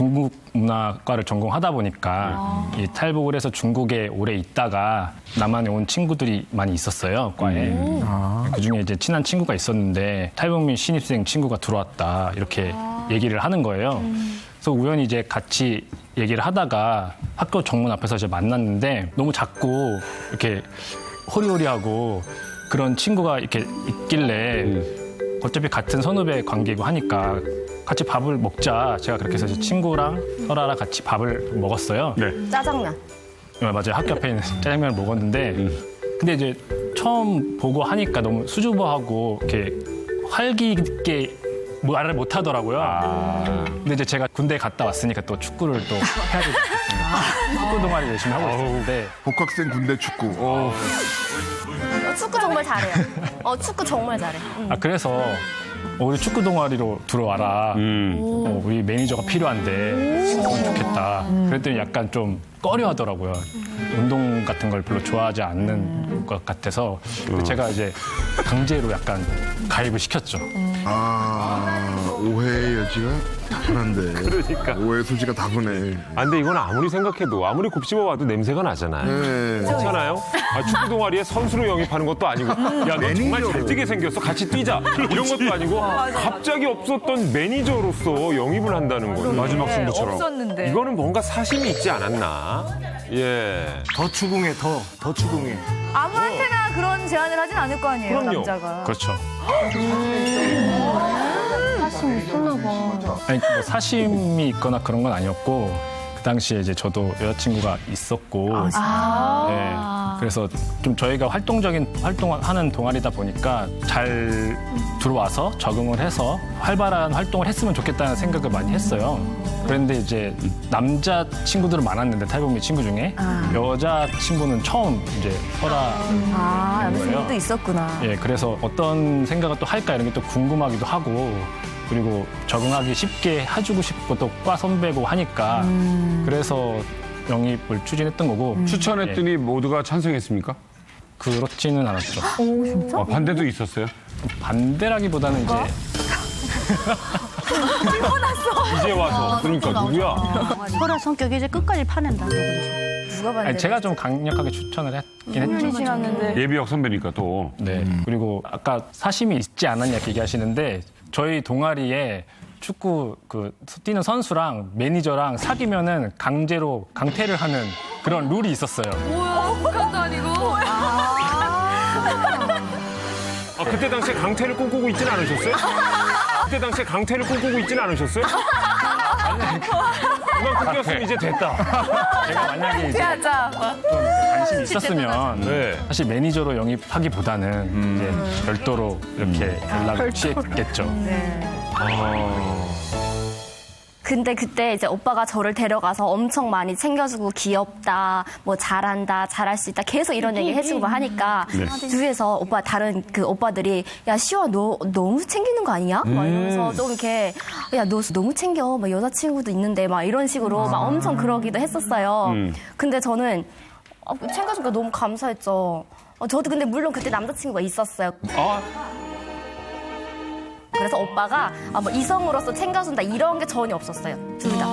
중국 문화과를 전공하다 보니까 이 탈북을 해서 중국에 오래 있다가 남한에 온 친구들이 많이 있었어요 과에. 그 중에 이제 친한 친구가 있었는데 탈북민 신입생 친구가 들어왔다 이렇게 얘기를 하는 거예요. 그래서 우연히 이제 같이 얘기를 하다가 학교 정문 앞에서 이제 만났는데 너무 작고 이렇게 호리호리하고 그런 친구가 이렇게 있길래 어차피 같은 선후배 관계고 하니까 같이 밥을 먹자. 제가 그렇게 해서 이제 친구랑 설아랑 같이 밥을 먹었어요. 네. 짜장면. 네, 맞아요. 학교 앞에 있는 짜장면을 먹었는데 근데 이제 처음 보고 하니까 너무 수줍어하고 이렇게 활기 있게 말을 못 하더라고요. 근데 이제 제가 군대 갔다 왔으니까 또 축구를 또 해야 되겠습니다. 축구 동아리 열심히 하고 있었는데 복학생 군대 축구. 어, 축구 정말 잘해요. 어, 축구 정말 잘해. 음. 아 그래서 어, 우리 축구 동아리로 들어와라. 어, 우리 매니저가 필요한데 그럼 좋겠다. 그랬더니 약간 좀 꺼려하더라고요. 운동 같은 걸 별로 좋아하지 않는 것 같아서 그래서 제가 이제 강제로 약간 가입을 시켰죠. 아, 오해의 여지가 다분한데. 그러니까. 오해 소지가 다분해. 아, 근데 이건 아무리 생각해도 아무리 곱씹어 봐도 냄새가 나잖아요. 네. 괜찮아요? 아, 축구 동아리에 선수로 영입하는 것도 아니고, 야, 너 정말 잘 뛰게 생겼어. 같이 뛰자. 이런 것도 아니고, 갑자기 없었던 매니저로서 영입을 한다는 거예요. 마지막 승부처럼. 없었는데. 이거는 뭔가 사심이 있지 않았나? 예. 더 추궁해 더 더 추궁해 아무한테나 그런 제안을 하진 않을 거 아니에요, 그럼요. 남자가. 그렇죠. 사심 있었나 봐. 아니, 뭐 사심이 있거나 그런 건 아니었고 그 당시에 이제 저도 여자친구가 있었고 네, 그래서 좀 저희가 활동적인 활동하는 동아리다 보니까 잘 들어와서 적응을 해서 활발한 활동을 했으면 좋겠다는 생각을 많이 했어요. 그런데 이제 남자 친구들은 많았는데 탈북민 친구 중에 여자 친구는 처음 이제 설아 아, 거예요. 남자친구도 있었구나. 예, 그래서 어떤 생각을 또 할까 이런 게 또 궁금하기도 하고 그리고 적응하기 쉽게 해주고 싶고 또 과 선배고 하니까 그래서 영입을 추진했던 거고 추천했더니 모두가 찬성했습니까? 그렇지는 않았죠. 어, 반대도 있었어요? 반대라기보다는 이제 이제 와서. 그러니까 누구야? 설아 성격이 이제 끝까지 파낸다. 누가 봤는데? 아니, 제가 좀 강력하게 추천을 했긴 했죠. 신었는데. 예비역 선배니까 또. 네. 그리고 아까 사심이 있지 않았냐 이렇게 얘기하시는데 저희 동아리에 축구 그 뛰는 선수랑 매니저랑 사귀면은 강제로 강퇴를 하는 그런 룰이 있었어요. 아, 그때 당시에 강태를 꿈꾸고 있진 않으셨어요? 그때 당시에 강태를 꿈꾸고 있진 않으셨어요? 그만 끊겼으면 이제 됐다. 제가 만약에 이제 하자. 좀 관심이 있었으면 네. 사실 매니저로 영입하기보다는 이제 별도로 이렇게 연락을 취했겠죠. 근데 그때 이제 오빠가 저를 데려가서 엄청 많이 챙겨주고 귀엽다, 뭐 잘한다, 잘할 수 있다 계속 이런 얘기 해주고 하니까 주위에서 오빠 다른 그 오빠들이 야 시와 너 너무 챙기는 거 아니야? 막 이러면서 좀 이렇게 야 너 너무 챙겨, 막 여자친구도 있는데 막 이런 식으로 막 엄청 그러기도 했었어요. 근데 저는 어, 챙겨주니까 너무 감사했죠. 어, 저도 근데 물론 그때 남자친구가 있었어요. 그래서 오빠가 아, 뭐 이성으로서 챙겨준다 이런 게 전혀 없었어요. 둘 다.